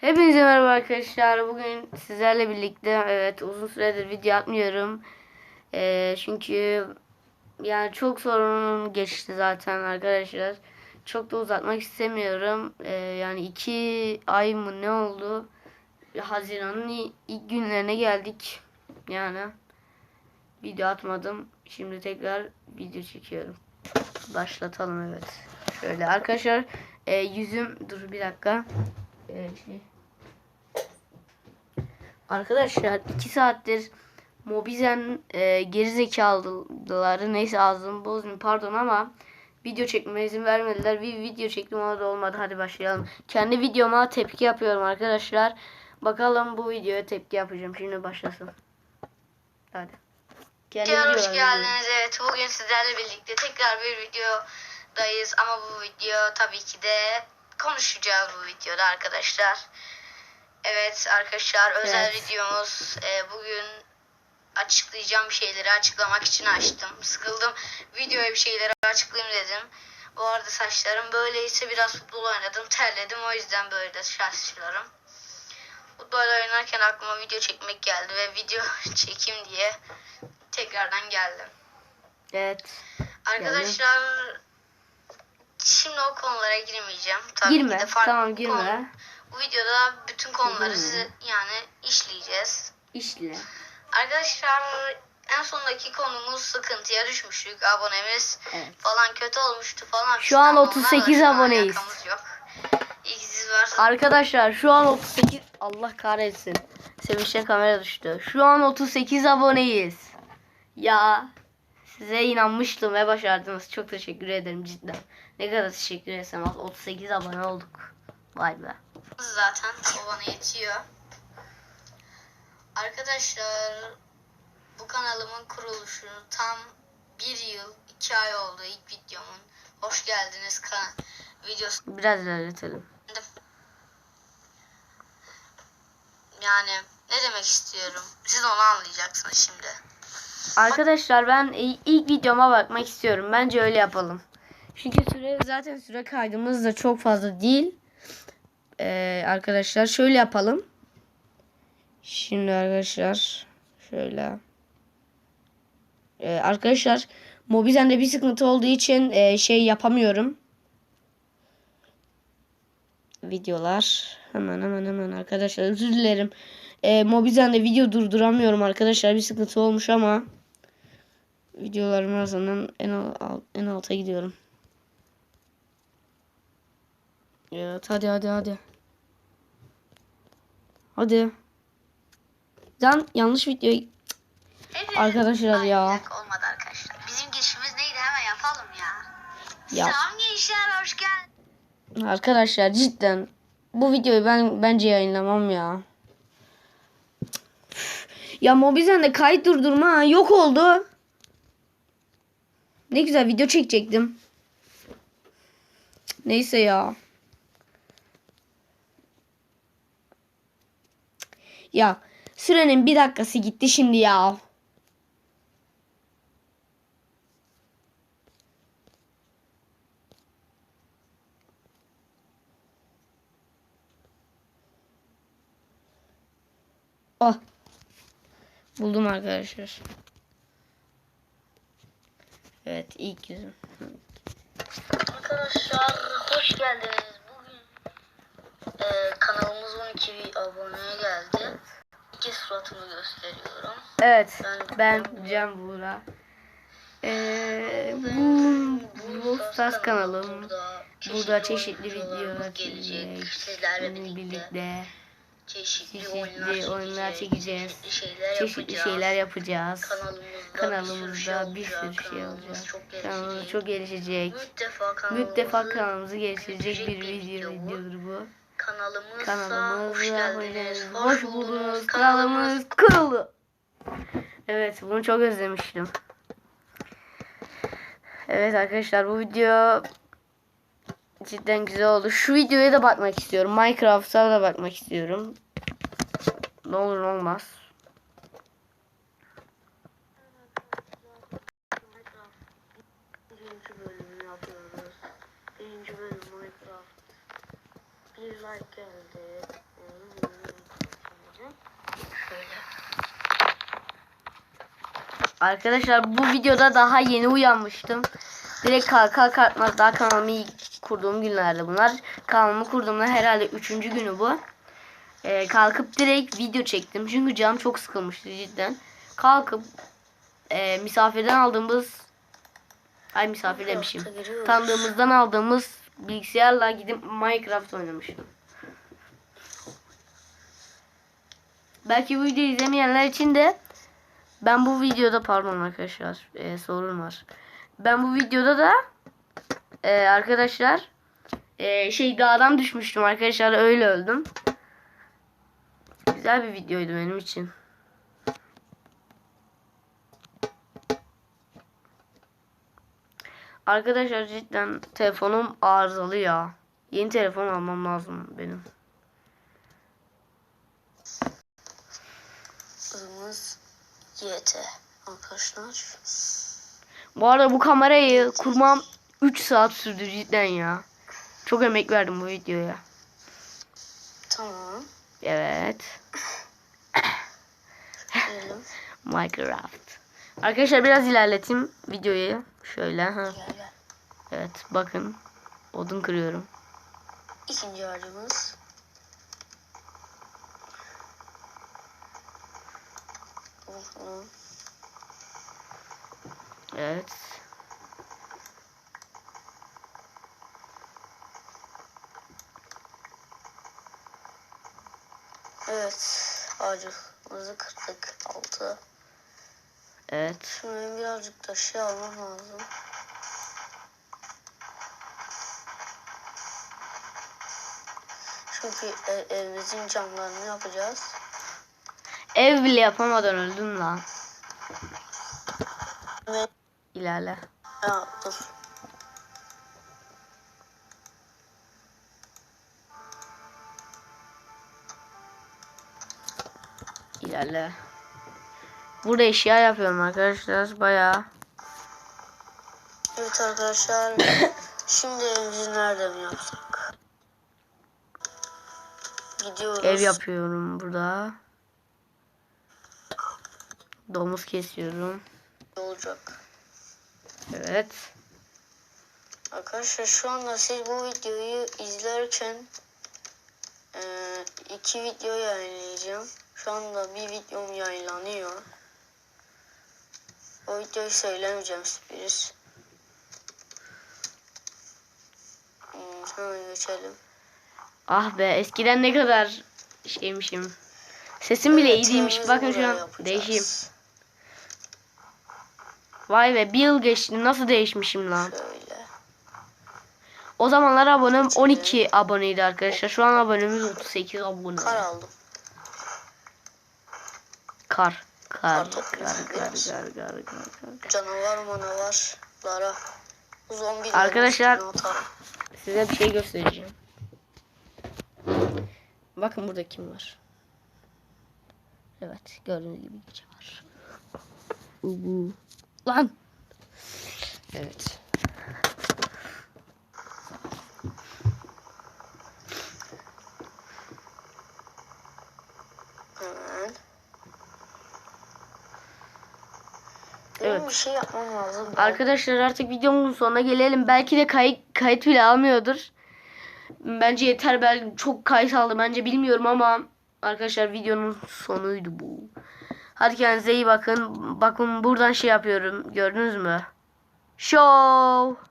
Hepinize merhaba arkadaşlar. Bugün sizlerle birlikte evet uzun süredir video atmıyorum. Ee, çünkü yani çok sorun geçti zaten arkadaşlar. Çok da uzatmak istemiyorum. Ee, yani iki ay mı ne oldu? Haziran'ın ilk günlerine geldik. Yani video atmadım. Şimdi tekrar video çekiyorum. Başlatalım evet. Şöyle arkadaşlar e, yüzüm dur bir dakika. E, şey. Arkadaşlar 2 saattir Mobizen e, gerizekalıları neyse ağzımı bozmayayım pardon ama video çekmeme izin vermediler. Bir video çektim ama da olmadı. Hadi başlayalım. Kendi videoma tepki yapıyorum arkadaşlar. Bakalım bu videoya tepki yapacağım. Şimdi başlasın. Hadi. Kendi Tekrar hoş geldiniz. Evet bugün sizlerle birlikte tekrar bir videodayız ama bu video tabii ki de konuşacağız bu videoda arkadaşlar. Evet arkadaşlar özel Evet. videomuz e, bugün açıklayacağım şeyleri açıklamak için açtım. Sıkıldım videoya bir şeyleri açıklayayım dedim. Bu arada saçlarım böyleyse biraz futbol oynadım terledim o yüzden böyle de saçlarım. Futbol oynarken aklıma video çekmek geldi ve video çekeyim diye tekrardan geldim. Evet. Arkadaşlar şimdi o konulara girmeyeceğim. Tabii Girme. de farklı Tamam konu- girme. Bu videoda bütün konuları size yani işleyeceğiz. İşle. Arkadaşlar en sondaki konumuz sıkıntıya düşmüştük. Abonemiz Evet. falan kötü olmuştu falan. Şu an Onlarla 38 şu an aboneyiz. alakamız Yok. İlk siz varsanız Arkadaşlar şu an 38 Allah kahretsin. Sevinçten kamera düştü. Şu an 38 aboneyiz. Ya size inanmıştım ve başardınız. Çok teşekkür ederim cidden. Ne kadar teşekkür etsem az 38 abone olduk. Vay be. Zaten o bana yetiyor. Arkadaşlar bu kanalımın kuruluşunu tam bir yıl iki ay oldu ilk videomun. Hoş geldiniz kan videosu. Biraz ilerletelim. Yani ne demek istiyorum? Siz onu anlayacaksınız şimdi. Arkadaşlar ben ilk videoma bakmak istiyorum. Bence öyle yapalım. Çünkü süre zaten süre kaydımız da çok fazla değil. Ee, arkadaşlar şöyle yapalım. Şimdi arkadaşlar şöyle. Ee, arkadaşlar Mobizen'de bir sıkıntı olduğu için e, şey yapamıyorum. Videolar. Hemen hemen hemen arkadaşlar özür dilerim. E, Mobizen'de video durduramıyorum arkadaşlar. Bir sıkıntı olmuş ama videolarım arasından en, al, en alta gidiyorum. Evet hadi hadi hadi. Hadi. Lan yanlış video. Arkadaşlar ya. Olmadı arkadaşlar. Bizim girişimiz neydi hemen yapalım ya. Ya. Selam gençler hoş geldiniz. Arkadaşlar cidden bu videoyu ben bence yayınlamam ya. Ya Mobizen'de kayıt durdurma yok oldu. Ne güzel video çekecektim. Neyse ya. Ya sürenin bir dakikası gitti şimdi ya. Oh. Buldum arkadaşlar. Evet ilk yüzüm. Arkadaşlar hoş geldiniz. Bugün e, kanalımız 12 aboneye geldi. Suratımı gösteriyorum. Evet Ben- ben Can Buğra. Ee, bu bu Stars kanalım. Burada çeşitli videolar gelecek. Sizlerle birlikte, birlikte çeşitli, çeşitli oyunlar, çekeceğiz. Çeşitli şeyler çeşitli yapacağız. şeyler yapacağız. Kanalımızda, Kanalımızda bir sürü şey Kanalımız olacak. Çok Kanalımız gelişecek. çok gelişecek. İlk defa kanalımızı, İlk defa kanalımızı geliştirecek bir video videodur bu. Kanalımıza Kanalımıza hoş geldiniz. Hoş buldunuz. Kanalımız kuruldu. Evet bunu çok özlemiştim. Evet arkadaşlar bu video cidden güzel oldu. Şu videoya da bakmak istiyorum. Minecraft'a da bakmak istiyorum. Ne olur ne olmaz. bir like geldi. Arkadaşlar bu videoda daha yeni uyanmıştım. Direkt kalka kalkmaz daha kanalımı kurduğum günlerde bunlar. Kanalımı kurduğumda herhalde 3. günü bu. Ee, kalkıp direkt video çektim. Çünkü canım çok sıkılmıştı cidden. Kalkıp e, misafirden aldığımız ay misafir demişim. Tanıdığımızdan aldığımız bilgisayarla gidip Minecraft oynamıştım. Belki bu videoyu izlemeyenler için de ben bu videoda pardon arkadaşlar e, sorun var. Ben bu videoda da e, arkadaşlar e, şey dağdan düşmüştüm arkadaşlar öyle öldüm. Güzel bir videoydu benim için. Arkadaşlar cidden telefonum arızalı ya. Yeni telefon almam lazım benim. YT arkadaşlar. Bu arada bu kamerayı kurmam 3 saat sürdü cidden ya. Çok emek verdim bu videoya. Tamam. Evet. Minecraft. Arkadaşlar biraz ilerleteyim videoyu. Şöyle. Ha. Evet bakın. Odun kırıyorum. İkinci. Bunu Evet. Evet. Ağacımızı kırdık. Altı. Evet. Şimdi benim birazcık da şey almam lazım. Çünkü e- evimizin camlarını yapacağız. Ev bile yapamadan öldüm lan. Ve İlerle. ya, dur. İlerle. Burada eşya yapıyorum arkadaşlar. Bayağı. Evet arkadaşlar. şimdi evimizi nerede mi yapsak? Gidiyoruz. Ev yapıyorum burada. Domuz kesiyorum. Olacak. Evet. Arkadaşlar şu anda siz bu videoyu izlerken e, iki video yayınlayacağım. Şu anda bir videom yayınlanıyor. O videoyu söylemeyeceğim sürpriz. Hmm, hemen geçelim. Ah be eskiden ne kadar şeymişim. Sesim bile iyi Evet, değilmiş. evimizi Bakın şu an yapacağız. değişeyim. Vay be bir yıl geçti. Nasıl değişmişim lan. Şöyle. O zamanlar abonem 12 aboneydi arkadaşlar. Şu an abonemiz 38 abone. Kar aldım. Kar. Kar. Kar Kar. Kar. Kar. Kar. Kar. Canavar manavarlara. Zombi Arkadaşlar- Size bir şey göstereceğim. Bakın burada kim var. Evet gördüğünüz gibi gece var. Lan. Evet. Hemen. Evet. Benim bir şey yapmam lazım. Arkadaşlar artık videomun sonuna gelelim. Belki de kayıt kayıt bile almıyordur. Bence yeter. Belki çok kayıt aldı. Bence bilmiyorum ama arkadaşlar videonun sonuydu bu. Hadi kendinize iyi bakın. Bakın buradan şey yapıyorum. Gördünüz mü? Show.